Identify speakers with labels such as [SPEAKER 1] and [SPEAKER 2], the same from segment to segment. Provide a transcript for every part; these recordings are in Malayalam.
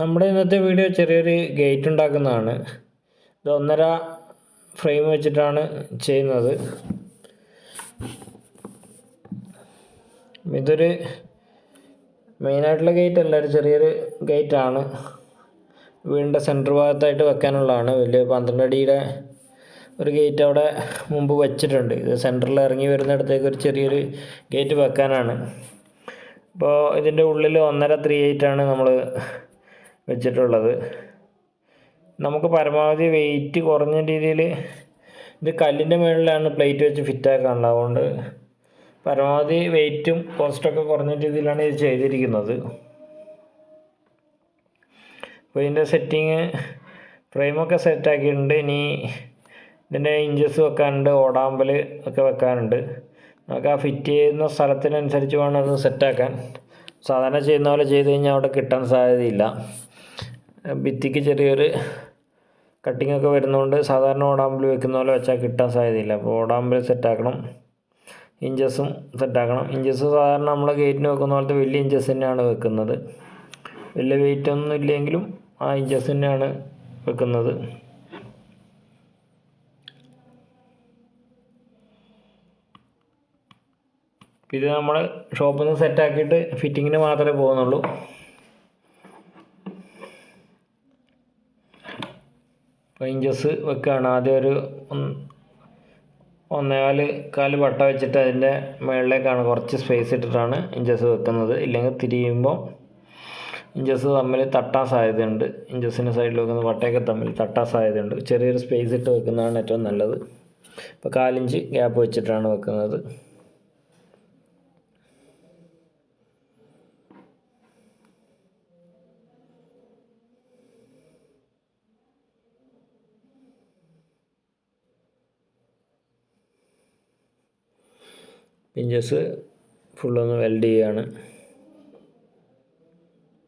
[SPEAKER 1] നമ്മുടെ ഇന്നത്തെ വീഡിയോ ചെറിയൊരു ഗേറ്റ് ഉണ്ടാക്കുന്നതാണ്. ഇത് ഒന്നര ഫ്രെയിം വെച്ചിട്ടാണ് ചെയ്യുന്നത്. ഇതൊരു മെയിനായിട്ടുള്ള ഗേറ്റ് അല്ല ഒരു ചെറിയൊരു ഗേറ്റാണ് വീടിന്റെ സെന്റർ ഭാഗത്തായിട്ട് വെക്കാനുള്ളതാണ്. വലിയ പന്ത്രണ്ട് അടിയുടെ ഒരു ഗേറ്റ് അവിടെ മുമ്പ് വെച്ചിട്ടുണ്ട്. ഇത് സെന്ററിൽ ഇറങ്ങി വരുന്നിടത്തേക്ക് ഒരു ചെറിയൊരു ഗേറ്റ് വെക്കാനാണ്. അപ്പോൾ ഇതിന്റെ ഉള്ളിൽ ഒന്നര ത്രീ എയ്റ്റാണ് നമ്മൾ വെച്ചിട്ടുള്ളത്. നമുക്ക് പരമാവധി വെയിറ്റ് കുറഞ്ഞ രീതിയിൽ ഇത് കല്ലിന്റെ മുകളിലാണ് പ്ലേറ്റ് വെച്ച് ഫിറ്റ് ആക്കാനുള്ളത്. അതുകൊണ്ട് പരമാവധി വെയിറ്റും കോസ്റ്റൊക്കെ കുറഞ്ഞ രീതിയിലാണ് ഇത് ചെയ്തിരിക്കുന്നത്. അപ്പോൾ ഇതിന്റെ സെറ്റിങ് ഫ്രെയിമൊക്കെ സെറ്റാക്കിയിട്ടുണ്ട് ഇനി ഇതിന്റെ ഇഞ്ചസ് വെക്കാനുണ്ട് ഓടാമ്പൽ ഒക്കെ വെക്കാനുണ്ട്. നമുക്ക് ആ ഫിറ്റ് ചെയ്യുന്ന സ്ഥലത്തിനനുസരിച്ച് വേണം അത് സെറ്റാക്കാൻ സാധാരണ ചെയ്യുന്ന പോലെ ചെയ്ത് കഴിഞ്ഞാൽ അവിടെ കിട്ടാൻ സാധ്യതയില്ല. ഭിത്തിക്ക് ചെറിയൊരു കട്ടിംഗ് ഒക്കെ വരുന്നതുകൊണ്ട് സാധാരണ ഓടാമ്പൽ വെക്കുന്ന പോലെ വെച്ചാൽ കിട്ടാൻ സാധ്യതയില്ല. അപ്പോൾ ഓടാമ്പൽ സെറ്റാക്കണം. ഇഞ്ചസും സെറ്റാക്കണം. ഇഞ്ചസ് സാധാരണ നമ്മൾ ഗേറ്റിന് വെക്കുന്ന പോലത്തെ വലിയ ഇഞ്ചസ് തന്നെയാണ് വെക്കുന്നത്. വലിയ വെയിറ്റ് ഒന്നും ഇല്ലെങ്കിലും ആ ഇഞ്ചസ് തന്നെയാണ് വെക്കുന്നത്. ഇത് നമ്മൾ ഷോപ്പിൽ നിന്ന് സെറ്റാക്കിയിട്ട് ഫിറ്റിങ്ങിന് മാത്രമേ പോകുന്നുള്ളൂ. ഇഞ്ചസ് വെക്കുകയാണ് ആദ്യം ഒരു ഒന്നേകാൽ കാൽ വട്ട വെച്ചിട്ട് അതിന്റെ മുകളിലേക്കാണ് കുറച്ച് സ്പേസ് ഇട്ടിട്ടാണ് ഇഞ്ചസ് വെക്കുന്നത്. ഇല്ലെങ്കിൽ തിരിയുമ്പോൾ ഇഞ്ചസ് തമ്മിൽ തട്ടാൻ സാധ്യതയുണ്ട്. ഇഞ്ചസിന്റെ സൈഡിൽ വെക്കുന്ന വട്ടയൊക്കെ തമ്മിൽ തട്ടാൻ സാധ്യതയുണ്ട്. ചെറിയൊരു സ്പേസ് ഇട്ട് വെക്കുന്നതാണ് ഏറ്റവും നല്ലത്. ഇപ്പോൾ കാലിഞ്ച് ഗ്യാപ്പ് വെച്ചിട്ടാണ് വെക്കുന്നത്. ഇഞ്ചസ് ഫുള്ളൊന്ന് വെൽഡ് ചെയ്യുകയാണ്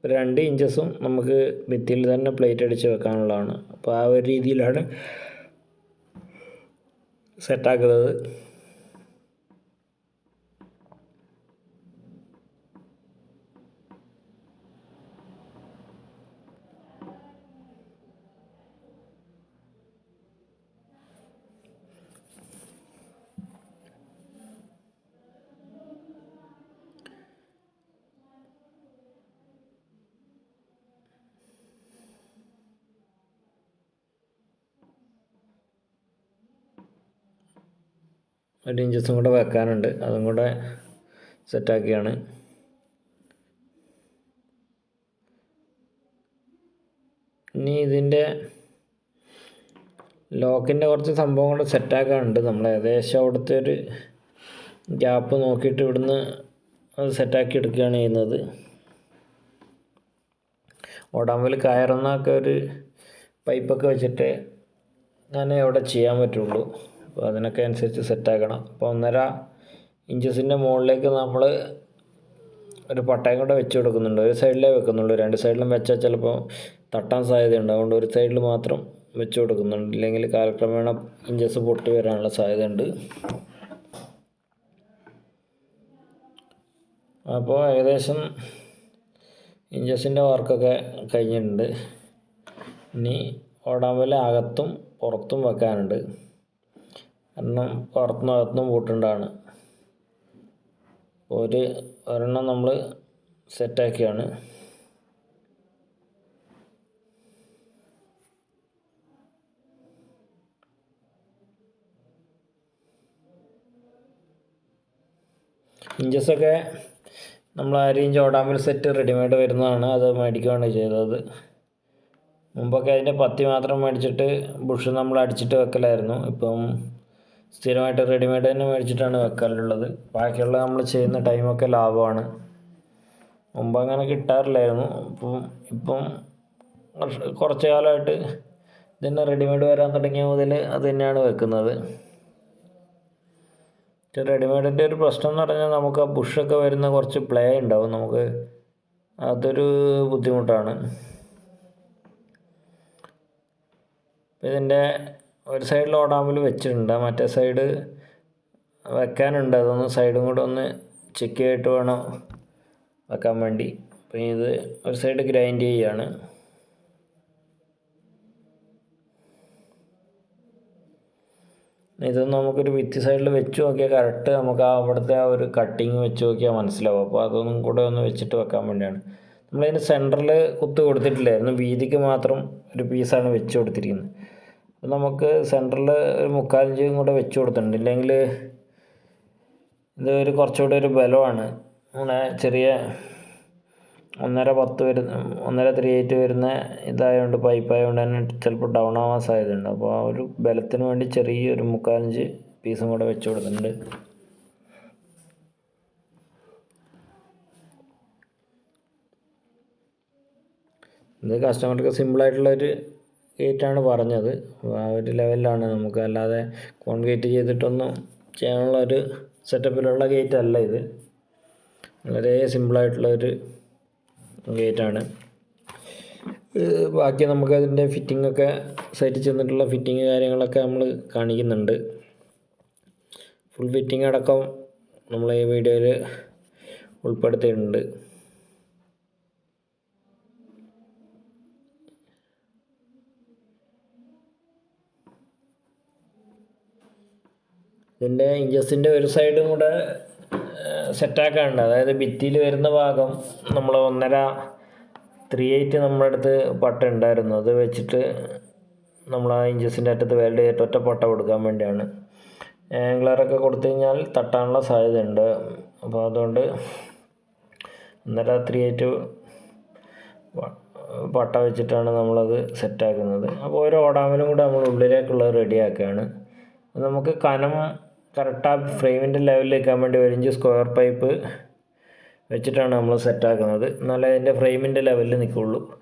[SPEAKER 1] രണ്ട് ഇഞ്ചസും നമുക്ക് ഭിത്തിയിൽ തന്നെ പ്ലേറ്റ് അടിച്ച് വെക്കാനുള്ളതാണ്. അപ്പോൾ ആ ഒരു രീതിയിലാണ് സെറ്റാക്കുന്നത് ഒരു ഇഞ്ചസും കൂടെ വെക്കാനുണ്ട്. അതും കൂടെ സെറ്റാക്കിയാണ് ഇനി ഇതിന്റെ ലോക്കിന്റെ കുറച്ച് സംഭവം കൂടെ സെറ്റാക്കാനുണ്ട് നമ്മൾ ഏകദേശം അവിടുത്തെ ഒരു ഗ്യാപ്പ് നോക്കിയിട്ട് ഇവിടുന്ന് അത് സെറ്റാക്കി എടുക്കുകയാണ് ചെയ്യുന്നത്. ഓടാമ്പൽ കയറുന്നൊക്കെ ഒരു പൈപ്പൊക്കെ വെച്ചിട്ട് ഞാൻ അവിടെ ചെയ്യാൻ പറ്റുള്ളൂ. അപ്പോൾ അതിനൊക്കെ അനുസരിച്ച് സെറ്റാക്കണം അപ്പോൾ ഒന്നര ഇഞ്ചസിന്റെ മുകളിലേക്ക് നമ്മൾ ഒരു പട്ടയം കൂടെ വെച്ച് കൊടുക്കുന്നുണ്ട്. ഒരു സൈഡിലേ വെക്കുന്നുള്ളൂ. രണ്ട് സൈഡിലും വെച്ചാൽ ചിലപ്പോൾ തട്ടാൻ സാധ്യതയുണ്ട്. അതുകൊണ്ട് ഒരു സൈഡിൽ മാത്രം വെച്ച് കൊടുക്കുന്നുണ്ട്. ഇല്ലെങ്കിൽ കാലക്രമേണ ഇഞ്ചസ് പൊട്ടി വരാനുള്ള സാധ്യതയുണ്ട്. അപ്പോൾ ഏകദേശം ഇഞ്ചസിന്റെ വർക്കൊക്കെ കഴിഞ്ഞിട്ടുണ്ട്. ഇനി ഓടാമ്പല അകത്തും പുറത്തും വെക്കാനുണ്ട്. കാരണം പുറത്തുനിന്ന് അകത്തുനിന്നും പൂട്ടുണ്ടാണ് ഒരു ഒരെണ്ണം നമ്മൾ സെറ്റാക്കിയാണ്. ഇഞ്ചസൊക്കെ നമ്മൾ അരിയും ചോടാമ്പൽ സെറ്റ് റെഡിമെയ്ഡ് വരുന്നതാണ്. അത് മേടിക്കുകയാണ് ചെയ്തത്. മുമ്പൊക്കെ അതിന്റെ പത്തി മാത്രം മേടിച്ചിട്ട് ബുഷ് നമ്മൾ അടിച്ചിട്ട് വെക്കലായിരുന്നു. ഇപ്പം സ്ഥിരമായിട്ട് റെഡിമെയ്ഡ് തന്നെ മേടിച്ചിട്ടാണ് വെക്കാറുള്ളത്. ബാക്കിയുള്ള നമ്മൾ ചെയ്യുന്ന ടൈമൊക്കെ ലാഭമാണ്. മുമ്പ് അങ്ങനെ കിട്ടാറില്ലായിരുന്നു. ഇപ്പം ഇപ്പം കുറച്ച് കാലമായിട്ട് ഇതിന്റെ റെഡിമെയ്ഡ് വരാൻ തുടങ്ങിയ മുതൽ അത് തന്നെയാണ് വെക്കുന്നത്. റെഡിമെയ്ഡിന്റെ ഒരു പ്രശ്നം എന്ന് പറഞ്ഞാൽ നമുക്ക് ആ ബുഷൊക്കെ വരുന്ന കുറച്ച് പ്ലേ ഉണ്ടാവും. നമുക്ക് അതൊരു ബുദ്ധിമുട്ടാണ്. ഇതിന്റെ ഒരു സൈഡിൽ ഓടാമ്പിൽ വെച്ചിട്ടുണ്ട്. മറ്റേ സൈഡ് വെക്കാനുണ്ട്. അതൊന്ന് സൈഡും കൂടെ ഒന്ന് ചെക്ക് ചെയ്തിട്ട് വേണം വെക്കാൻ വേണ്ടി. അപ്പം ഇത് ഒരു സൈഡ് ഗ്രൈൻഡ് ചെയ്യാണ്. ഇത് നമുക്കൊരു വിത്തി സൈഡിൽ വെച്ച് നോക്കിയാൽ കറക്റ്റ് നമുക്ക് ആ അവിടുത്തെ ആ ഒരു കട്ടിങ് വെച്ച് നോക്കിയാൽ മനസ്സിലാവും. അപ്പോൾ അതൊന്നും കൂടെ ഒന്ന് വെച്ചിട്ട് വെക്കാൻ വേണ്ടിയാണ്. നമ്മളതിന് സെന്ററിൽ കുത്ത് കൊടുത്തിട്ടില്ലായിരുന്നു. വീതിക്ക് മാത്രം ഒരു പീസാണ് വെച്ച് കൊടുത്തിരിക്കുന്നത്. നമുക്ക് സെന്ററിൽ ഒരു മുക്കാലിഞ്ചും കൂടെ വെച്ച് കൊടുത്തിട്ടുണ്ട്. ഇല്ലെങ്കിൽ ഇത് ഒരു കുറച്ചുകൂടെ ഒരു ബലമാണ്. അങ്ങനെ ചെറിയ ഒന്നര പത്ത് വരുന്ന ഒന്നര ത്രീ എയ്റ്റ് വരുന്ന ഇതായതുകൊണ്ട് പൈപ്പായതുകൊണ്ട് തന്നെ ചിലപ്പോൾ ഡൗൺ ആവാൻ സാധ്യതയുണ്ട്. അപ്പോൾ ആ ഒരു ബലത്തിന് വേണ്ടി ചെറിയൊരു മുക്കാലഞ്ച് പീസും കൂടെ വെച്ച് കൊടുക്കുന്നുണ്ട് ഇത് കസ്റ്റമർക്ക് സിമ്പിളായിട്ടുള്ളൊരു ഗേറ്റാണ് പറഞ്ഞത്. ആ ഒരു ലെവലിലാണ് നമുക്ക് അല്ലാതെ കോൺക്രീറ്റ് ചെയ്തിട്ടൊന്നും ചെയ്യാനുള്ള ഒരു സെറ്റപ്പിലുള്ള ഗേറ്റ് അല്ല ഇത്. വളരെ സിമ്പിളായിട്ടുള്ള ഒരു ഗേറ്റാണ്. ബാക്കി നമുക്ക് അതിന്റെ ഫിറ്റിംഗ് ഒക്കെ സൈറ്റിൽ ചെന്നിട്ടുള്ള ഫിറ്റിംഗ് കാര്യങ്ങളൊക്കെ നമ്മൾ കാണിക്കുന്നുണ്ട്. ഫുൾ ഫിറ്റിംഗ് അടക്കം നമ്മൾ ഈ വീഡിയോയിൽ ഉൾപ്പെടുത്തിയിട്ടുണ്ട്. ഇതിന്റെ ഇഞ്ചസിന്റെ ഒരു സൈഡും കൂടെ സെറ്റാക്കാനുണ്ട്. അതായത് ഭിത്തിയിൽ വരുന്ന ഭാഗം നമ്മൾ ഒന്നര ത്രീ എയ്റ്റ് നമ്മുടെ അടുത്ത് പട്ട ഉണ്ടായിരുന്നു. അത് വെച്ചിട്ട് നമ്മൾ ആ ഇഞ്ചസിന്റെ അറ്റത്ത് വെൽഡ് ചെയ്തിട്ട് ഒറ്റ പട്ട കൊടുക്കാൻ വേണ്ടിയാണ്. ആംഗ്ലറൊക്കെ കൊടുത്തു കഴിഞ്ഞാൽ തട്ടാനുള്ള സാധ്യത ഉണ്ട് അപ്പോൾ അതുകൊണ്ട് ഒന്നര ത്രീ എയ്റ്റ് പട്ട വെച്ചിട്ടാണ് നമ്മളത് സെറ്റാക്കുന്നത്. അപ്പോൾ ഓരോ ഓടാമലും കൂടെ നമ്മൾ ഉള്ളിലേക്കുള്ളത് റെഡിയാക്കുകയാണ് നമുക്ക് കനം കറക്റ്റ് ആ ഫ്രെയിമിന്റെ ലെവലിലേക്കാൻ വേണ്ടി ഒരു ഇഞ്ച് സ്ക്വയർ പൈപ്പ് വെച്ചിട്ടാണ് നമ്മൾ സെറ്റാക്കുന്നത്. എന്നാലേ അതിന്റെ ഫ്രെയിമിന്റെ ലെവലിൽ നിൽക്കുള്ളൂ.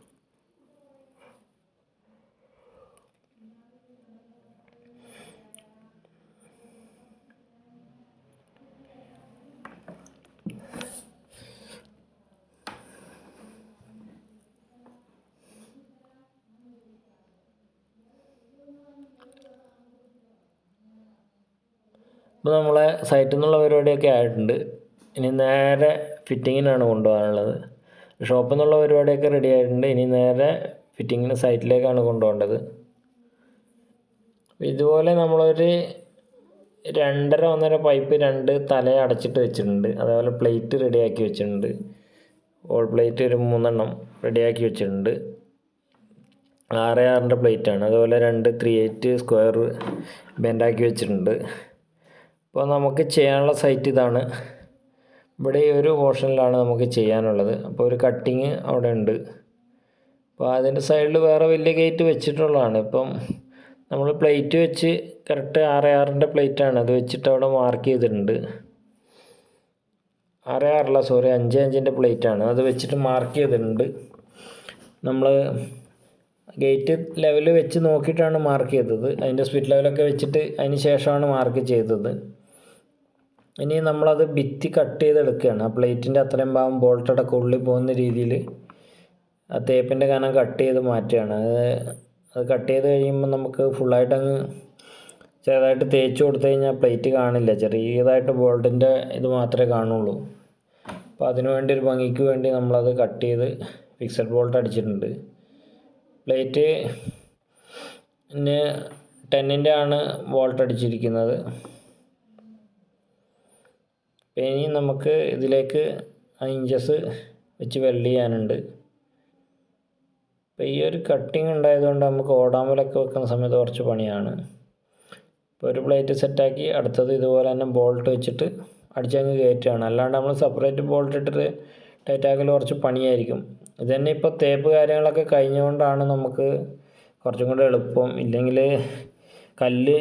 [SPEAKER 1] ഇപ്പോൾ നമ്മളെ സൈറ്റിൽ നിന്നുള്ള പരിപാടിയൊക്കെ ആയിട്ടുണ്ട്. ഇനി നേരെ ഫിറ്റിങ്ങിനാണ് കൊണ്ടുപോകാനുള്ളത്. ഷോപ്പിൽ നിന്നുള്ള പരിപാടിയൊക്കെ റെഡി ആയിട്ടുണ്ട്. ഇനി നേരെ ഫിറ്റിങ്ങിന് സൈറ്റിലേക്കാണ് കൊണ്ടുപോകേണ്ടത്. ഇതുപോലെ നമ്മളൊരു രണ്ടര ഒന്നര പൈപ്പ് രണ്ട് തല അടച്ചിട്ട് വെച്ചിട്ടുണ്ട്. അതേപോലെ പ്ലേറ്റ് റെഡിയാക്കി വെച്ചിട്ടുണ്ട്. ഓൾ പ്ലേറ്റ് ഒരു മൂന്നെണ്ണം റെഡിയാക്കി വെച്ചിട്ടുണ്ട്. ആറ് ആറിന്റെ പ്ലേറ്റാണ് അതുപോലെ രണ്ട് ത്രീ എയ്റ്റ് സ്ക്വയർ ബെൻഡാക്കി വെച്ചിട്ടുണ്ട്. അപ്പോൾ നമുക്ക് ചെയ്യാനുള്ള സൈറ്റ് ഇതാണ്. ഇവിടെ ഒരു പോർഷനിലാണ് നമുക്ക് ചെയ്യാനുള്ളത്. അപ്പോൾ ഒരു കട്ടിങ് അവിടെ ഉണ്ട്. അപ്പോൾ അതിന്റെ സൈഡിൽ വേറെ വലിയ ഗേറ്റ് വെച്ചിട്ടുള്ളതാണ്. ഇപ്പം നമ്മൾ പ്ലേറ്റ് വെച്ച് കറക്റ്റ് ആറ് ആറിന്റെ പ്ലേറ്റാണ്. അത് വെച്ചിട്ട് അവിടെ മാർക്ക് ചെയ്തിട്ടുണ്ട്. ആറ് ആറല്ല സോറി അഞ്ച് അഞ്ചിന്റെ പ്ലേറ്റാണ്. അത് വെച്ചിട്ട് മാർക്ക് ചെയ്തിട്ടുണ്ട്. നമ്മൾ ഗേറ്റ് ലെവൽ വെച്ച് നോക്കിയിട്ടാണ് മാർക്ക് ചെയ്തത്. അതിന്റെ സ്പിറ്റ് ലെവലൊക്കെ വെച്ചിട്ട് അതിന് ശേഷമാണ് മാർക്ക് ചെയ്തത്. ഇനി നമ്മളത് ഭിത്തി കട്ട് ചെയ്തെടുക്കുകയാണ്. ആ പ്ലേറ്റിന്റെ അത്രയും ഭാഗം ബോൾട്ടടക്കം ഉള്ളിൽ പോകുന്ന രീതിയിൽ ആ തേപ്പിന്റെ കനം കട്ട് ചെയ്ത് മാറ്റുകയാണ്. അത് അത് കട്ട് ചെയ്ത് കഴിയുമ്പോൾ നമുക്ക് ഫുള്ളായിട്ട് അങ്ങ് ചെറുതായിട്ട് തേച്ച് കൊടുത്തു കഴിഞ്ഞാൽ പ്ലേറ്റ് കാണില്ല. ചെറിയതായിട്ട് ബോൾട്ടിന്റെ ഇത് മാത്രമേ കാണുള്ളൂ. അപ്പോൾ അതിനു വേണ്ടി ഒരു ഭംഗിക്ക് വേണ്ടി നമ്മളത് കട്ട് ചെയ്ത് ഫിക്സഡ് ബോൾട്ട് അടിച്ചിട്ടുണ്ട്. പ്ലേറ്റ് ടെന്നിന്റെ ആണ് ബോൾട്ട് അടിച്ചിരിക്കുന്നത്. ഇനി നമുക്ക് ഇതിലേക്ക് ഇഞ്ചസ് വെച്ച് വെൽഡ് ചെയ്യാനുണ്ട്. അപ്പോൾ ഈ ഒരു കട്ടിങ് ഉണ്ടായതുകൊണ്ട് നമുക്ക് ഓടാമലൊക്കെ വെക്കുന്ന സമയത്ത് കുറച്ച് പണിയാണ്. ഇപ്പോൾ ഒരു പ്ലേറ്റ് സെറ്റാക്കി അടുത്തത് ഇതുപോലെ തന്നെ ബോൾട്ട് വെച്ചിട്ട് അടിച്ചങ്ങ് കയറ്റുകയാണ്. അല്ലാണ്ട് നമ്മൾ സെപ്പറേറ്റ് ബോൾട്ട് ഇട്ടിട്ട് ടൈറ്റാക്കൽ കുറച്ച് പണിയായിരിക്കും. ഇത് തന്നെ ഇപ്പോൾ തേപ്പ് കാര്യങ്ങളൊക്കെ കഴിഞ്ഞുകൊണ്ടാണ് നമുക്ക് കുറച്ചും കൂടെ എളുപ്പം. ഇല്ലെങ്കിൽ കല്ല്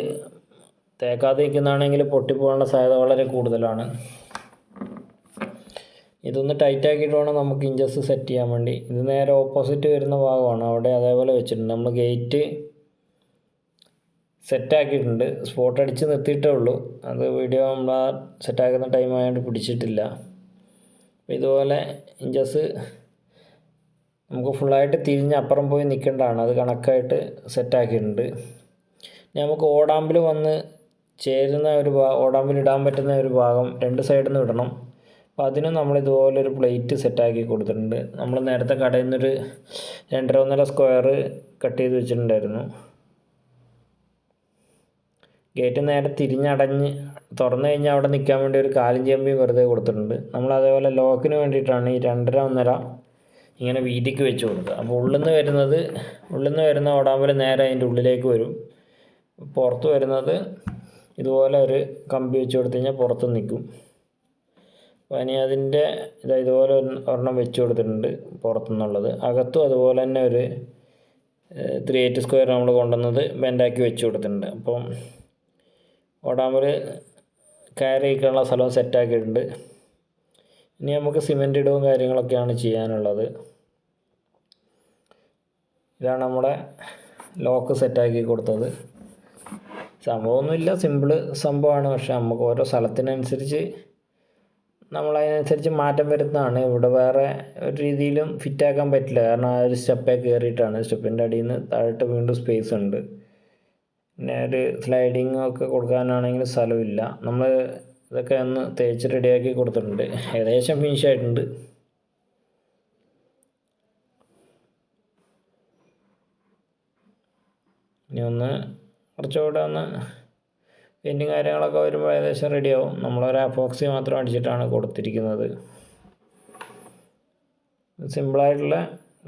[SPEAKER 1] തേക്കാതെ നിൽക്കുന്നതാണെങ്കിൽ പൊട്ടിപ്പോകാനുള്ള സാധ്യത വളരെ കൂടുതലാണ്. ഇതൊന്ന് ടൈറ്റ് ആക്കിയിട്ട് വേണം നമുക്ക് ഇഞ്ചസ് സെറ്റ് ചെയ്യാൻ വേണ്ടി. ഇത് നേരെ ഓപ്പോസിറ്റ് വരുന്ന ഭാഗമാണ്. അവിടെ അതേപോലെ വെച്ചിട്ടുണ്ട്. നമ്മൾ ഗേറ്റ് സെറ്റ് ആക്കിയിട്ടുണ്ട്. സ്പോട്ട് അടിച്ച് നിർത്തിയിട്ടേ ഉള്ളൂ. അത് വീഡിയോ നമ്മൾ സെറ്റാക്കുന്ന ടൈം ആയതുകൊണ്ട് പിടിച്ചിട്ടില്ല. ഇതുപോലെ ഇഞ്ചസ് നമുക്ക് ഫുള്ളായിട്ട് തിരിഞ്ഞ് അപ്പുറം പോയി നിൽക്കേണ്ടതാണ്. അത് കണക്കായിട്ട് സെറ്റ് സെറ്റാക്കിയിട്ടുണ്ട് നമുക്ക് ഓടാമ്പിൽ വന്ന് ചേരുന്ന ഒരു ഭാഗം ഓടാമ്പിൽ ഇടാൻ പറ്റുന്ന ഒരു ഭാഗം രണ്ട് സൈഡിൽ നിന്ന് ഇടണം അപ്പോൾ അതിന് നമ്മൾ ഇതുപോലെ ഒരു പ്ലേറ്റ് സെറ്റാക്കി കൊടുത്തിട്ടുണ്ട്. നമ്മൾ നേരത്തെ കടയിൽ നിന്നൊരു രണ്ടര ഒന്നര സ്ക്വയർ കട്ട് ചെയ്ത് വെച്ചിട്ടുണ്ടായിരുന്നു. ഗേറ്റ് നേരെ തിരിഞ്ഞടഞ്ഞ് തുറന്നു കഴിഞ്ഞാൽ അവിടെ നിൽക്കാൻ വേണ്ടി ഒരു കാലും ചെമ്പിയും വെറുതെ കൊടുത്തിട്ടുണ്ട്. നമ്മൾ അതേപോലെ ലോക്കിന് വേണ്ടിയിട്ടാണ് ഈ രണ്ടര ഒന്നര ഇങ്ങനെ വീതിക്ക് വെച്ച് കൊടുക്കുക അപ്പോൾ ഉള്ളിൽ നിന്ന് വരുന്നത് ഉള്ളിൽ നിന്ന് വരുന്ന ഓടാമ്പൽ നേരെ അതിന്റെ ഉള്ളിലേക്ക് വരും. പുറത്ത് വരുന്നത് ഇതുപോലെ ഒരു കമ്പി വെച്ച് കൊടുത്തു കഴിഞ്ഞാൽ പുറത്ത് നിൽക്കും അപ്പോൾ ഇനി അതിന്റെ ഇതാ ഇതുപോലെ ഒരെണ്ണം വെച്ച് കൊടുത്തിട്ടുണ്ട് പുറത്തുനിന്നുള്ളത്. അകത്തും അതുപോലെ തന്നെ ഒരു ത്രീ എയ്റ്റ് സ്ക്വയർ നമ്മൾ കൊണ്ടുവന്നത് ബെൻഡാക്കി വെച്ച് കൊടുത്തിട്ടുണ്ട്. അപ്പം ഓടാമ്പൽ കയറി വയ്ക്കാനുള്ള സ്ഥലം സെറ്റാക്കിയിട്ടുണ്ട് ഇനി നമുക്ക് സിമെന്റ് ഇടവും കാര്യങ്ങളൊക്കെയാണ് ചെയ്യാനുള്ളത്. ഇതാണ് നമ്മുടെ ലോക്ക് സെറ്റാക്കി കൊടുത്തത്. സംഭവമൊന്നുമില്ല സിമ്പിൾ സംഭവമാണ്. പക്ഷെ നമുക്ക് ഓരോ സ്ഥലത്തിനനുസരിച്ച് നമ്മളതിനനുസരിച്ച് മാറ്റം വരുത്തുന്നതാണ് ഇവിടെ വേറെ ഒരു രീതിയിലും ഫിറ്റാക്കാൻ പറ്റില്ല. കാരണം ആ ഒരു സ്റ്റെപ്പേ കയറിയിട്ടാണ് സ്റ്റെപ്പിന്റെ അടിയിൽ നിന്ന് താഴോട്ട് വീണ്ടും സ്പേസ് ഉണ്ട്. പിന്നെ ഒരു സ്ലൈഡിങ് ഒക്കെ കൊടുക്കാനാണെങ്കിൽ സ്ഥലമില്ല. നമ്മൾ ഇതൊക്കെ ഒന്ന് തേച്ച് റെഡിയാക്കി കൊടുത്തിട്ടുണ്ട്. ഏകദേശം ഫിനിഷ് ആയിട്ടുണ്ട്. ഇനി ഒന്ന് കുറച്ചുകൂടെ ഒന്ന് പെയിന്റിങ് കാര്യങ്ങളൊക്കെ വരുമ്പോൾ ഏകദേശം റെഡിയാവും നമ്മളൊരു അപ്പോക്സി മാത്രം അടിച്ചിട്ടാണ് കൊടുത്തിരിക്കുന്നത്. സിമ്പിളായിട്ടുള്ള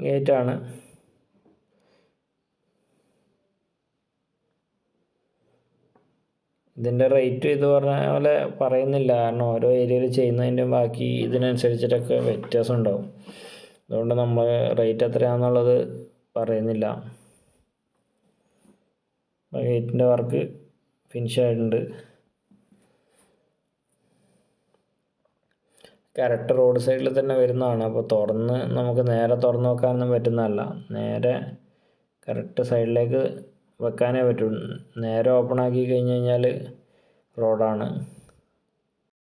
[SPEAKER 1] ഗേറ്റാണ് ഇതിന്റെ റേറ്റ് ഇത് പറഞ്ഞ പോലെ പറയുന്നില്ല. കാരണം ഓരോ ഏരിയയിൽ ചെയ്യുന്നതിന്റെ ബാക്കി ഇതിനനുസരിച്ചിട്ടൊക്കെ വ്യത്യാസം ഉണ്ടാവും. അതുകൊണ്ട് നമ്മൾ റേറ്റ് എത്രയാണെന്നുള്ളത് പറയുന്നില്ല. ഗേറ്റിന്റെ വർക്ക് ഫിനിഷ് ആയിട്ടുണ്ട്. കറക്റ്റ് റോഡ് സൈഡിൽ തന്നെ വരുന്നതാണ്. അപ്പോൾ തുറന്ന് നമുക്ക് നേരെ തുറന്ന് വെക്കാനൊന്നും പറ്റുന്നതല്ല. നേരെ കറക്റ്റ് സൈഡിലേക്ക് വെക്കാനേ പറ്റൂ നേരെ ഓപ്പൺ ആക്കി കഴിഞ്ഞ് കഴിഞ്ഞാൽ റോഡാണ്